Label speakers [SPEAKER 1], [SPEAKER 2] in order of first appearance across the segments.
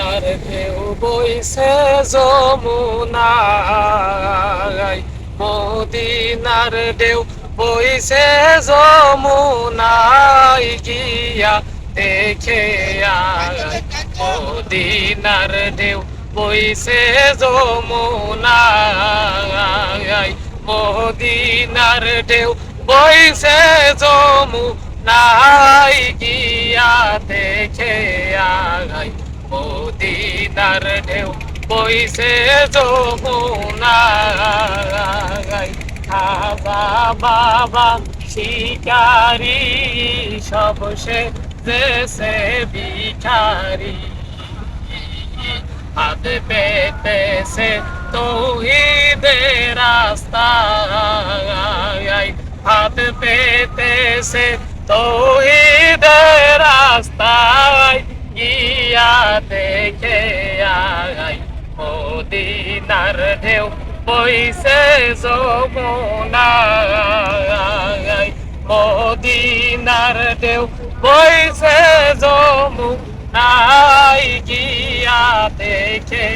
[SPEAKER 1] মদিনার ঢেউ বইছে যমুনায়। মদিনার ঢেউ বইছে যমুনায় গিয়া দেখে মদিনার ঢেউ বইছে যমুনায়। মদিনার ঢেউ বইছে যমুনায় গিয়া দেখে আয়। মদিনার ঢেউ বইছে যমুনায় খাজা বাবা শিকারি সব সে দেশে বিখারি হাত পেতেছে তৌহিদের রাস্তায়। হাত পেতেছে তৌহিদের দেখে আয় মদিনার ঢেউ বইছে যমুনায় মদিনার ঢেউ বইছে যমুনায় গিয়া দেখে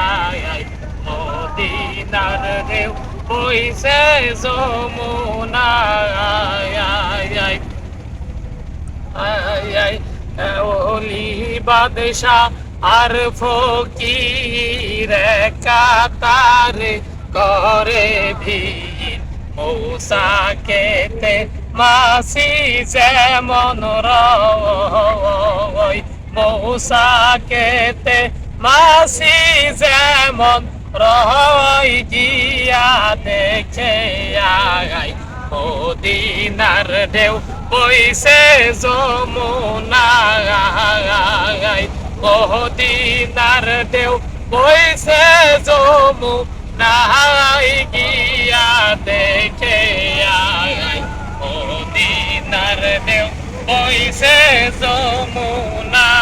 [SPEAKER 1] আয় মদিনার ঢেউ বইছে যমুনায় ওলি বাদশাহ আর ফকির কাতারে করে ভিড়। মৌসা কেতে মাসি যেমন রয়, মৌসা কেতে মাসি যেমন রয়, গিয়া দেখে আয় মদিনার ঢেউ বইছে যমুনায় মদিনার ঢেউ বইছে যমুনায় গিয়া দেখে আয়। মদিনার ঢেউ বইছে যমুনায়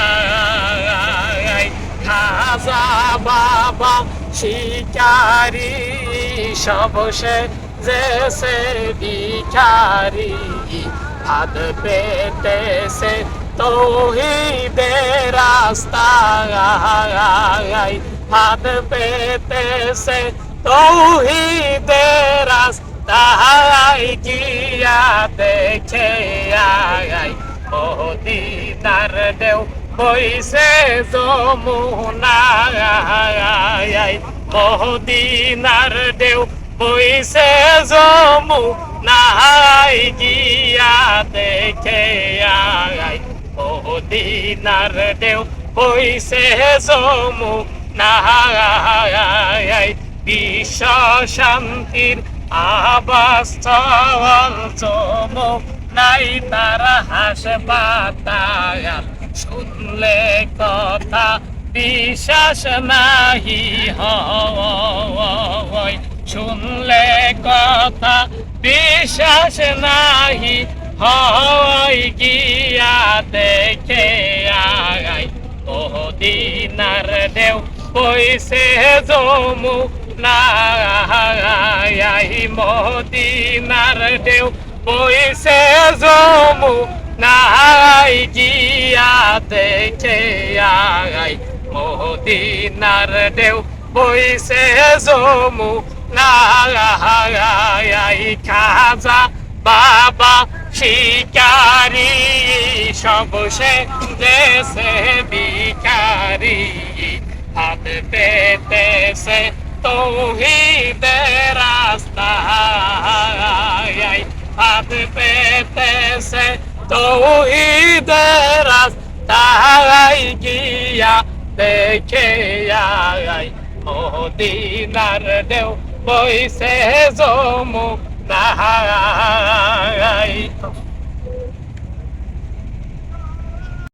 [SPEAKER 1] খাজা বাবা শিকারি সবসে জেসে ভিখারি। হাত পেতেছে তৌহিদের রাস্তায় হাত পেতেছে তৌহিদের রাস্তায় গিয়া দেখে আয় মদিনার দেও বইছে যমুনায় মদিনার দেও বইছে জমু নাহাই গিয়া দেখে আয় মদিনার দেও বইছে জমু নাহাই বিশ্ব শান্তির আবাস চমু নাই তারা হাসপাতাল শুনলে কথা বিশ্বাস নাহি হয় শুনলে কথা বিশ্বাস নাহি হয় গিয়া দেখে আয় মদিনার দেও বইছে জমু নাই মদিনার দেও বইছে জমু নাই গিয়া দেখে আয় মদিনার দেও বইছে জমু নাই খাজা বাবা শিকারি সবসে দেশে বিকারি হাত পেতেছে তৌহিদের রাস্তায়। হাত পেতেছে তৌহিদের রাস্তায় গিয়া দেখে আয়। মদিনার দেও বইছে জমু নাহাই